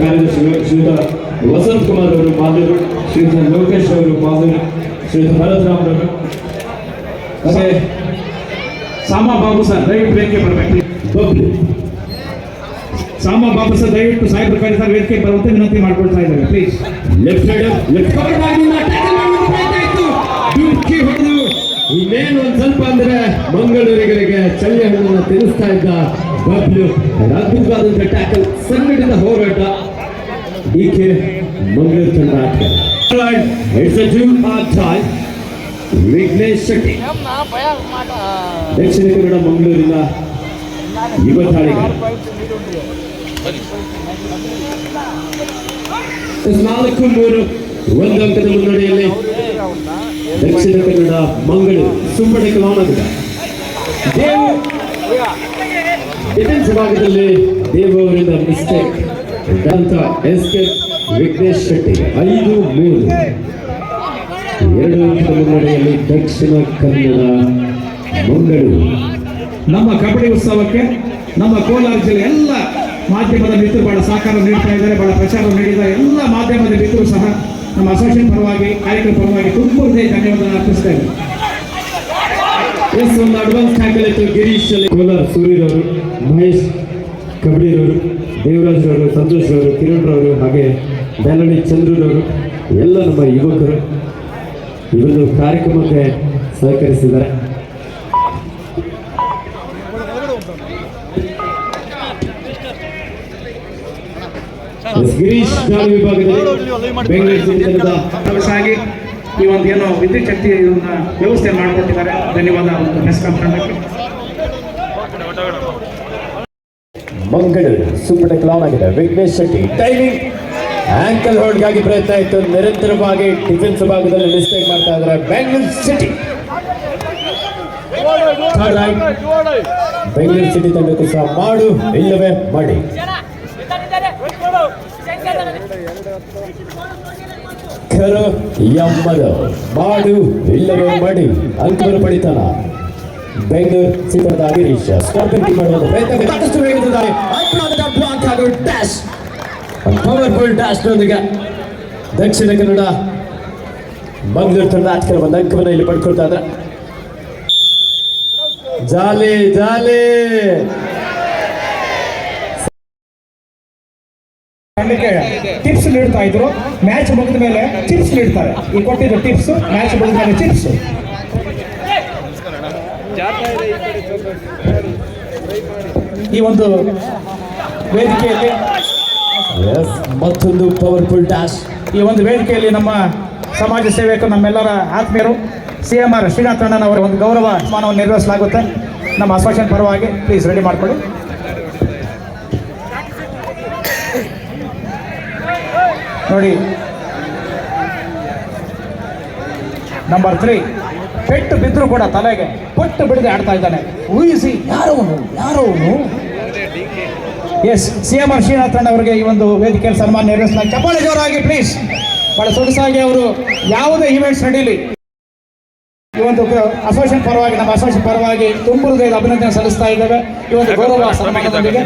ಕಾರ್ಯದರ್ಶಿಗಳು ಶ್ರೀಯುತ ವಸಂತ್ ಕುಮಾರ್ ಅವರು ಮಾದೂರು ಶ್ರೀಯುತ ಲೋಕೇಶ್ ಅವರು ಮಾದೂರು ಶ್ರೀಯುತ ಭರತರಾಮ್ ಅವರು. ಮತ್ತೆ ಸಾಮಾ ಬಾಬು ಸರ್ ದಯವಿಟ್ಟು ವೇದಿಕೆ ಬರಬೇಕು. ಸಾಮಾ ಬಾಬು ಸರ್ ದಯವಿಟ್ಟು ಸಾಹೇಬ್ರ ಕಾರ್ಯ ಸರ್ ವೇದಿಕೆ ಬರುವಂತೆ ವಿನಂತಿ ಮಾಡ್ಕೊಳ್ತಾ ಇದ್ದಾರೆ. ಪ್ಲೀಸ್ ಲೆಫ್ಟ್ ಸೈಡ್ ಲೆಫ್ಟ್ ಡುಕ್ಕಿ ಹೊಡೆದು. ಇನ್ನೇನು ಒಂದ್ ಸ್ವಲ್ಪ ಅಂದ್ರೆ ಮಂಗಳೂರಿಗರಿಗೆ ಚಳ್ಳಿ ಹಣ್ಣನ್ನು ತಿನ್ನಿಸ್ತಾ ಇದ್ದ ಬಬ್ಲು ಅದ್ಭುತವಾದಂತ ಟ್ಯಾಕಲ್ ಸಂಘಟಿತ ಹೋರಾಟ ಈಕೆ ಮಂಗಳೂರು ತಂಡ it's a June time Vignesh Shetty. Dakshina Kannada ಮಂಗಳೂರಿನ ಯುವ ತಾಳಿಗ ನಾಲ್ಕು ಮೂರು, ಒಂದು ಅಂಕದ ಮುನ್ನಡೆಯಲ್ಲಿ ದಕ್ಷಿಣ ಕನ್ನಡ ಮಂಗಳೂರು ಸುಂಬಡೆ ಕಲಾನಗರ ದೇವು. ಡಿಫೆನ್ಸ್ ಭಾಗದಲ್ಲಿ ದೇವರಿಂದ ಮಿಸ್ಟೇಕ್ ಅಂತ ಎಸ್ಕೆ ವಿಘ್ನೇಶ್ ಶೆಟ್ಟಿ, ಐದು ಮೂರು. ಎರಡು ಮುನ್ನಡೆಯಲ್ಲಿ ದಕ್ಷಿಣ ಕನ್ನಡ, ಮಂಗಳೂರು. ನಮ್ಮ ಕಬಡ್ಡಿ ಉತ್ಸವಕ್ಕೆ ನಮ್ಮ ಕೋಲಾರ ಜಿಲ್ಲೆ ಎಲ್ಲ ಮಾಧ್ಯಮದ ಮಿತ್ರರು ಬಹಳ ಸಹಕಾರ ನೀಡ್ತಾ ಇದ್ದಾರೆ, ಬಹಳ ಪ್ರಚಾರ ನೀಡಿದ್ದಾರೆ. ಎಲ್ಲ ಮಾಧ್ಯಮದ ಮಿತ್ರರು ಸಹ ನಮ್ಮ ಅಸೋಸಿಯೇಷನ್ ಪರವಾಗಿ ಕಾರ್ಯಕ್ರಮ ಪರವಾಗಿ ತುಂಬ ಹೃದಯ ಧನ್ಯವಾದ ಅರ್ಪಿಸ್ತಾ ಇದ್ದಾರೆ ಎಸ್ ಒಂದು ಅಡ್ವಾನ್ಸ್ ಟ್ಯಾಕಲ್ ಇತ್ತು ಗಿರೀಶ್ ಅಲ್ಲಿ ಕೋಲಾರ ಸೂರ್ಯರವರು ಮಹೇಶ್ ಕಬಡಿರವರು ದೇವರಾಜ್ ಅವರು ಸಂತೋಷ್ ಅವರು ಕಿರಣ್ ರವರು ಹಾಗೆ ಬ್ಯಾಲಡಿ ಚಂದ್ರರವರು ಎಲ್ಲ ನಮ್ಮ ಯುವಕರು ಈ ಒಂದು ಕಾರ್ಯಕ್ರಮಕ್ಕೆ ಸಹಕರಿಸಿದ್ದಾರೆ. ಗಿರೀಶ್ ವಿಭಾಗದಲ್ಲಿ ಬೆಂಗಳೂರು ಈ ಒಂದು ಏನು ವಿದ್ಯುತ್ ಶಕ್ತಿ ಇದನ್ನ ವ್ಯವಸ್ಥೆ ಮಾಡಿಕೊಟ್ಟಿದ್ದಾರೆ. ಧನ್ಯವಾದ ಒಂದು ಕಾನ್ಫರೆನ್ಸ್ ಮಂಗಳೂರು ಸೂಪರ್ ಕ್ಲಾನ್ ಆಗಿದೆ. ವಿಘ್ನೇಶ್ ಶೆಟ್ಟಿ ಟೈಮಿಂಗ್ ಆಂಕಲ್ ಹೋಲ್ಡ್ಗಾಗಿ ಪ್ರಯತ್ನ ಇತ್ತು. ನಿರಂತರವಾಗಿ ಡಿಫೆನ್ಸ್ ಭಾಗದಲ್ಲಿ ಮಿಸ್ಟೇಕ್ ಮಾಡ್ತಾ ಇದ್ದಾರೆ ಬೆಂಗಳೂರು ಸಿಟಿ ಬೆಂಗಳೂರು ಸಿಟಿ ತಂಡಕ್ಕೂ ಸಹ ಮಾಡು, ಇಲ್ಲವೇ ಮಾಡಿ. ಕರು ಎಂಬದು ಮಾಡು ಇಲ್ಲವೇ ಮಾಡಿ ಅಂಕರು ಪಡಿತಾನ. ಬೆಂಗಳೂರು ಚಿತ್ರದ ಅಭಿರೀಶ್ ಸ್ಕಾರ್ಪಿಂಗ್ ಮಾಡುವ ಪ್ರಯತ್ನ ಸಾಕಷ್ಟು ವೇಗದಿದ್ದಾರೆ ಬ್ಲಾಕ್ ಡ್ಯಾಶ್ ಡ್ಯಾಶ್ನೊಂದಿಗೆ ದಕ್ಷಿಣ ಕನ್ನಡ ಮಂಗಳೂರು ತಂಡ ಆಟಕ್ಕೆ ಬಂದ ಅಂಕವನ್ನು ಇಲ್ಲಿ ಪಡ್ಕೊಳ್ತಾ ಇದ್ರೆ ಜಾಲಿ ಜಾಲಿ. ತಂಡಕ್ಕೆ ಟಿಪ್ಸ್ ನೀಡ್ತಾ ಇದ್ರು. ಮ್ಯಾಚ್ ಮುಗಿದ ಮೇಲೆ ಟಿಪ್ಸ್ ನೀಡ್ತಾರೆ. ಈ ಕೊಟ್ಟಿದ್ದು ಟಿಪ್ಸ್ ಮ್ಯಾಚ್ ಮುಗಿದ ಮೇಲೆ ಟಿಪ್ಸ್ ಈ ಒಂದು ವೇದಿಕೆಯಲ್ಲಿ ಮತ್ತೊಂದು ಪವರ್ಫುಲ್ ಡ್ಯಾಶ್ ಈ ಒಂದು ವೇದಿಕೆಯಲ್ಲಿ ನಮ್ಮ ಸಮಾಜ ಸೇವಕರು ನಮ್ಮೆಲ್ಲರ ಆತ್ಮೀಯರು ಸಿ ಎಂ ಆರ್ ಶ್ರೀನಾಥ್ ಅಣ್ಣನವರ ಅವರ ಒಂದು ಗೌರವ ಸನ್ಮಾನವನ್ನು ನಿರ್ವಹಿಸಲಾಗುತ್ತೆ. ನಮ್ಮ ಅಸೋಸಿಯೇಷನ್ ಪರವಾಗಿ ಪ್ಲೀಸ್ ರೆಡಿ ಮಾಡ್ಕೊಳ್ಳಿ. ನೋಡಿ. ನಂಬರ್ ತ್ರೀ ಪೆಟ್ಟು ಬಿದ್ದರೂ ಕೂಡ ತಲೆಗೆ ಪಟ್ಟು ಬಿಡದೆ ಆಡ್ತಾ ಇದ್ದಾನೆ. ಊಹಿಸಿ ಯಾರವನು? ಯಾರವನು? S C M R Srinath ಅವರಿಗೆ ಈ ಒಂದು ವೇದಿಕೆಯಲ್ಲಿ ಸನ್ಮಾನ ನೆರವೇರಿಸಲಾಗಿ ಚಪ್ಪಾಳೆ ಜೋರಾಗಿ ಪ್ಲೀಸ್ ಬಹಳ ಸೊಗಸಾಗಿ ಅವರು ಯಾವುದೇ ಇವೆಂಟ್ಸ್ ನಡೀಲಿ. ಈ ಒಂದು ಅಸೋಸಿಯೇಷನ್ ಪರವಾಗಿ ನಮ್ಮ ಅಸೋಸಿಯೇಷನ್ ಪರವಾಗಿ ತುಂಬ ಹೃದಯದ ಅಭಿನಂದನೆ ಸಲ್ಲಿಸ್ತಾ ಇದ್ದೇವೆ. ಈ ಒಂದು ಗೌರವ ಸನ್ಮಾನದೊಂದಿಗೆ.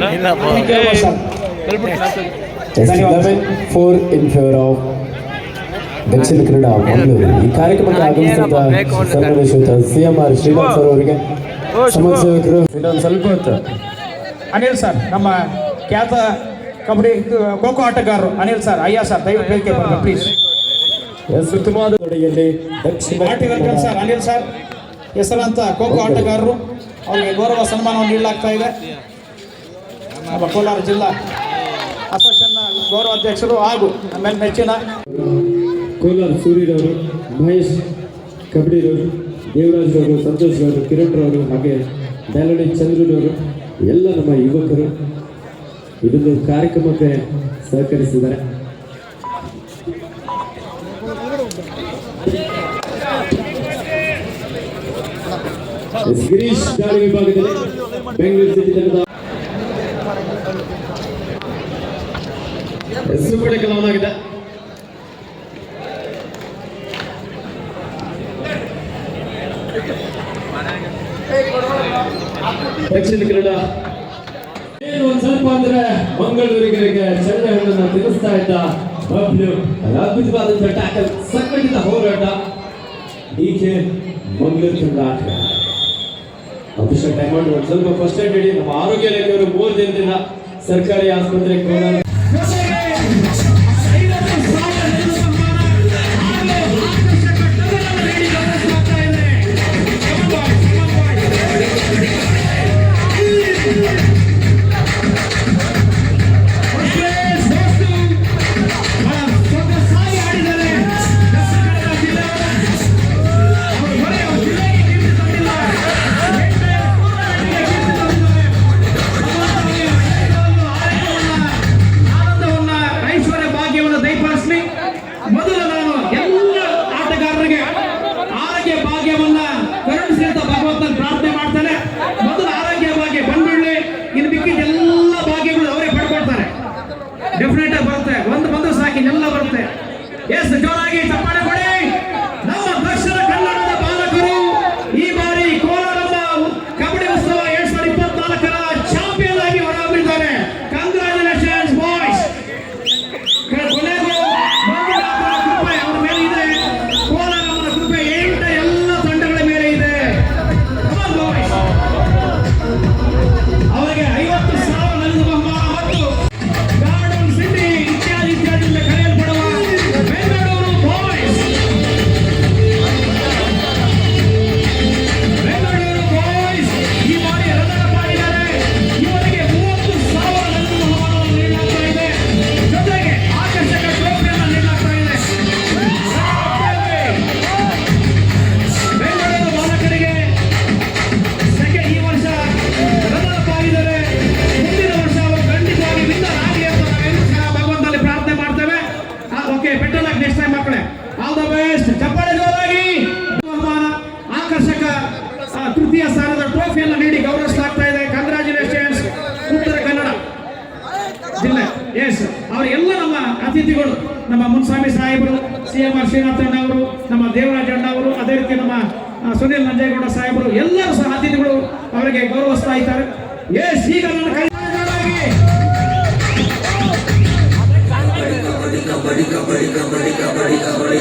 Four in favour of Dakshina Kannada Mangaluru ಈ ಕಾರ್ಯಕ್ರಮಕ್ಕೆ ಆಗಮಿಸಿದ ಸನ್ನಿವೇಶಿತ C M R Srinath sir ಅವರಿಗೆ ಸಮಾಜ ಸೇವಕರು ಇನ್ನೊಂದು ಸ್ವಲ್ಪ ಹೊತ್ತು. ಅನಿಲ್ ಸರ್ ನಮ್ಮ ಖ್ಯಾತ ಕಬಡ್ಡಿ ಖೋಖೋ ಆಟಗಾರರು ಅನಿಲ್ ಸರ್ ಅಯ್ಯ ಸರ್ ದಯವಿಟ್ಟು ವೇದಿಕೆ ಬರಬೇಕು ಪ್ಲೀಸ್ ಎಸ್ ಉತ್ತಮವಾದ ತೊಡೆಯಲ್ಲಿ ದಕ್ಷಿಣ ಆಟಗಾರ ಸರ್ ಅನಿಲ್ ಸರ್ ಹೆಸರಾಂತ ಖೋಖೋ ಆಟಗಾರರು. ಅವರಿಗೆ ಗೌರವ ಸನ್ಮಾನವನ್ನು ನೀಡಲಾಗ್ತಾ ಇದೆ. ನಮ್ಮ ಕೋಲಾರ ಜಿಲ್ಲಾ ಅಸೋಸಿಯೇಷನ್ನ ಗೌರವ ಅಧ್ಯಕ್ಷರು ಹಾಗೂ ನಮ್ಮ ಮೆಚ್ಚಿನ ಕೋಲಾರ ಸೂರ್ಯರವರು, ಮಹೇಶ್ ಕಬಡ್ಡಿರವರು ದೇವರಾಜ್ ಅವರು ಕಿರಣ್ ರವರು ಹಾಗೆ ಡ್ಯಾಲಡಿ ಚಂದ್ರರವರು, ಎಲ್ಲ ನಮ್ಮ ಯುವಕರು ಇದೊಂದು ಕಾರ್ಯಕ್ರಮಕ್ಕೆ ಸಹಕರಿಸಿದ್ದಾರೆ. ಗಿರೀಶ್ ಗಾಳಿ ವಿಭಾಗದಲ್ಲಿ ಬೆಂಗಳೂರು ಸಿಟಿ ತಂಡದ ಎಸ್ ಕಲಾವಿದ ದಕ್ಷಿಣ ಕನ್ನಡ. ಏನು ಒಂದ್ ಸ್ವಲ್ಪ ಅಂದ್ರೆ ಮಂಗಳೂರಿಗರಿಗೆ ಚೆನ್ನೈ ಹಣ್ಣನ್ನು ತಿನ್ನಿಸ್ತಾ ಇದ್ದ ಬಬ್ಲು ಅದ್ಭುತವಾದಂತ ಟ್ಯಾಕಲ್ ಸಂಘಟಿತ ಹೋರಾಟ. ಈಕೆ ಮಂಗಳೂರು ಕನ್ನಡ ಆಟ ಅಭಿಷೇಕ್ ಡೈಮಂಡ್ ಒಂದ್ ಸ್ವಲ್ಪ ಫಸ್ಟ್ ಏಡ್ ನಮ್ಮ ಆರೋಗ್ಯ ಇಲಾಖೆಯವರು ಮೂರು ದಿನದಿಂದ ಸರ್ಕಾರಿ ಆಸ್ಪತ್ರೆ ಕೋಲಾರ ತೃತೀಯ ಸ್ಥಾನದ ಟ್ರೋಫಿಯನ್ನು ನೀಡಿ ಗೌರವಿಸಲಾಗ್ತಾ ಇದೆ ಕಂಗ್ರಾಚುಲೇಷನ್ಸ್ ಉತ್ತರ ಕನ್ನಡ ಜಿಲ್ಲೆ ಎಸ್ ಅವರೆಲ್ಲ ನಮ್ಮ ಅತಿಥಿಗಳು ನಮ್ಮ ಮುನ್ಸ್ವಾಮಿ ಸಾಹೇಬರು ಸಿ ಎಂ ಆರ್ ಶ್ರೀನಾಥ್ ಅವರು ನಮ್ಮ ದೇವರಾಜ್ ಅಣ್ಣ ಅವರು ಅದೇ ರೀತಿ ನಮ್ಮ ಸುನೀಲ್ ನಂಜೇಗೌಡ ಸಾಹೇಬರು ಎಲ್ಲರೂ ಸಹ ಅತಿಥಿಗಳು ಅವರಿಗೆ ಗೌರವಿಸ್ತಾ ಇದ್ದಾರೆ ಎಸ್ ಈಗ ನನ್ನ ಕೈ ಕಬಡ್ಡಿ ಕಬಡ್ಡಿ